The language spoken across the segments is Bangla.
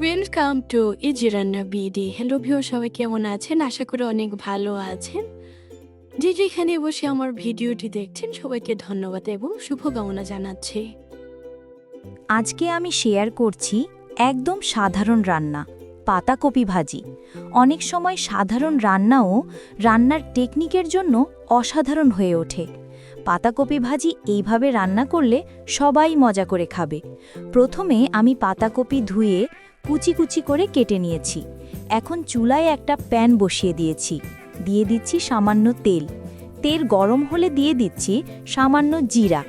ওয়েলকাম টু ইজিরান্না বিডি হ্যালো ভিউ সবাই কেমন আছেন? আশা করি অনেক ভালো আছেন। যে যেখানে বসে আমার ভিডিওটি দেখছেন, সবাইকে ধন্যবাদ এবং শুভকামনা জানাচ্ছি। আজকে আমি শেয়ার করছি একদম সাধারণ রান্না পাতাকপি ভাজি। অনেক সময় সাধারণ রান্নাও রান্নার টেকনিকের জন্য অসাধারণ হয়ে ওঠে। পাতাকপি ভাজি এইভাবে রান্না করলে সবাই মজা করে খাবে। প্রথমে আমি পাতাকপি ধুয়ে কুচি কুচি করে কেটে নিয়েছি। এখন চুলায় একটা প্যান বসিয়ে দিয়েছি। দিয়ে দিচ্ছি সামান্য তেল। তেল গরম হলে দিয়ে দিচ্ছি সামান্য জিরা।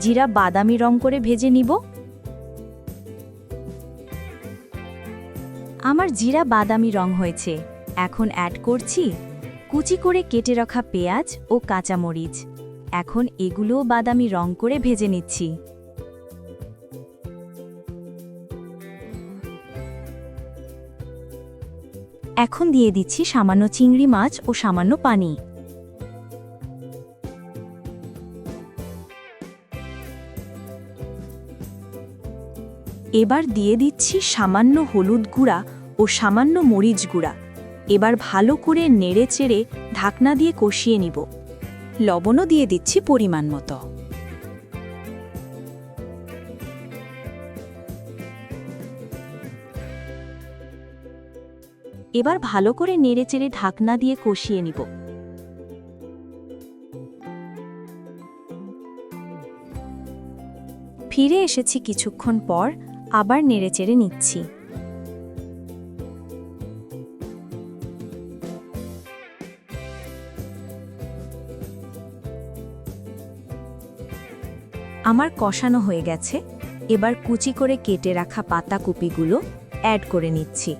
জিরা বাদামি রং করে ভেজে নিব। আমার জিরা বাদামি রং হয়েছে। এখন অ্যাড করছি কুচি করে কেটে রাখা পেঁয়াজ ও কাঁচামরিচ। এখন এগুলোও বাদামি রং করে ভেজে নিচ্ছি। এখন দিয়ে দিচ্ছি সামান্য চিংড়ি মাছ ও সামান্য পানি। এবার দিয়ে দিচ্ছি সামান্য হলুদ গুঁড়া ও সামান্য মরিচ গুঁড়া। এবার ভালো করে নেড়ে চেড়ে ঢাকনা দিয়ে কষিয়ে নিব। লবণও দিয়ে দিচ্ছি পরিমাণ মতো। এবার ভালো করে নেড়ে চেড়ে ঢাকনা দিয়ে কষিয়ে নিব। ফিরে এসেছি কিছুক্ষণ পর, আবার নেড়েচেড়ে নিচ্ছি। আমার কষানো হয়ে গেছে, এবার কুচি করে কেটে রাখা পাতাকপিগুলো অ্যাড করে নিচ্ছি।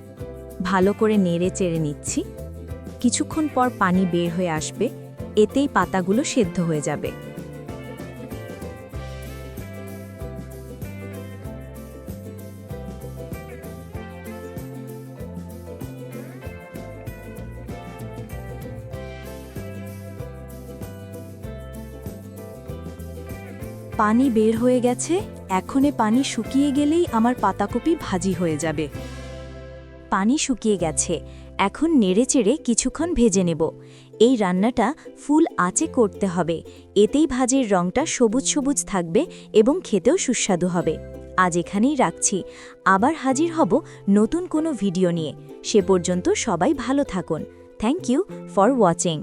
ভালো করে নেড়ে চেড়ে নিচ্ছি। কিছুক্ষণ পর পানি বের হয়ে আসবে, এতেই পাতাগুলো সেদ্ধ হয়ে যাবে। পানি বের হয়ে গেছে, এখনে পানি শুকিয়ে গেলেই আমার পাতাকপি ভাজি হয়ে যাবে। পানি শুকিয়ে গেছে। এখন নেড়েচেড়ে কিছুক্ষণ ভেজে নেব। এই রান্নাটা ফুল আঁচে করতে হবে। এতেই ভাজের রংটা সবুজ সবুজ থাকবে এবং খেতেও সুস্বাদু হবে। আজ এখানেই রাখছি। আবার হাজির হব নতুন কোনো ভিডিও নিয়ে। সে পর্যন্ত সবাই ভালো থাকুন। Thank you for watching.